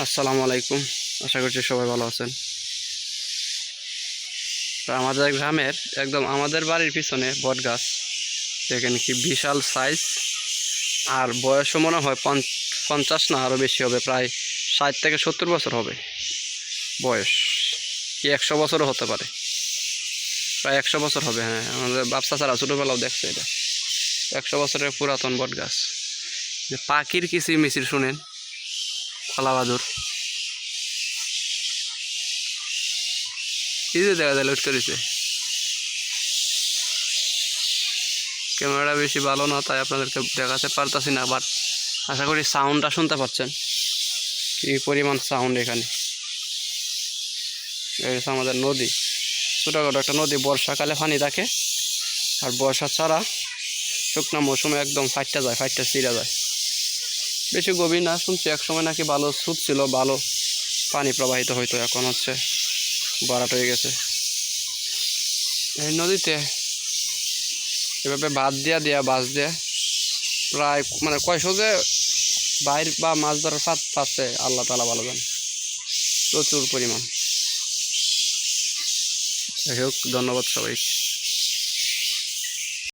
আসসালামু আলাইকুম। আশা করছি সবাই ভালো আছেন। তো আমাদের গ্রামের, একদম আমাদের বাড়ির পিছনে বট গাছ। দেখেন কি বিশাল সাইজ আর বয়সও মনে হয় পঞ্চ- পঞ্চাশ না আরও বেশি হবে, প্রায় ষাট থেকে সত্তর বছর হবে বয়স। কি একশো বছরও হতে পারে। প্রায় একশো বছর হবে হ্যাঁ। আমাদের বাপসা ছাড়া ছোটোবেলাও দেখছে এটা। একশো বছরের পুরাতন বট গাছ। পাখির কিচির মিচির শুনেন? কলা বাদুর এই যে দেখা যায় লোড করেছে। ক্যামেরাটা বেশি ভালো না, তাই আপনাদেরকে দেখাতে পারতাছি না বাট আশা করি সাউন্ডটা শুনতে পাচ্ছেন। কি পরিমাণ সাউন্ড এখানে। হচ্ছে আমাদের নদী। ছোটোখাটো একটা নদী, বর্ষাকালে পানি থাকে। আর বর্ষা ছাড়া শুকনা মৌসুমে একদম ফাইটটা যায়, ফাইটটা চিরা যায়। বেশি গভীর না শুনছি এক সময় নাকি ভালো স্রোত ছিল, ভালো পানি প্রবাহিত হইতো, এখন হচ্ছে বাড়াট হয়ে গেছে। এই নদীতে এভাবে বাদ দিয়া দিয়া বাস দিয়ে প্রায় মানে কয়শো যে বাইর বা মাছ ধরার ফাঁদ পাচ্ছে আল্লাহ তালা ভালো জান। প্রচুর পরিমাণ। যাই হোক, ধন্যবাদ সবাই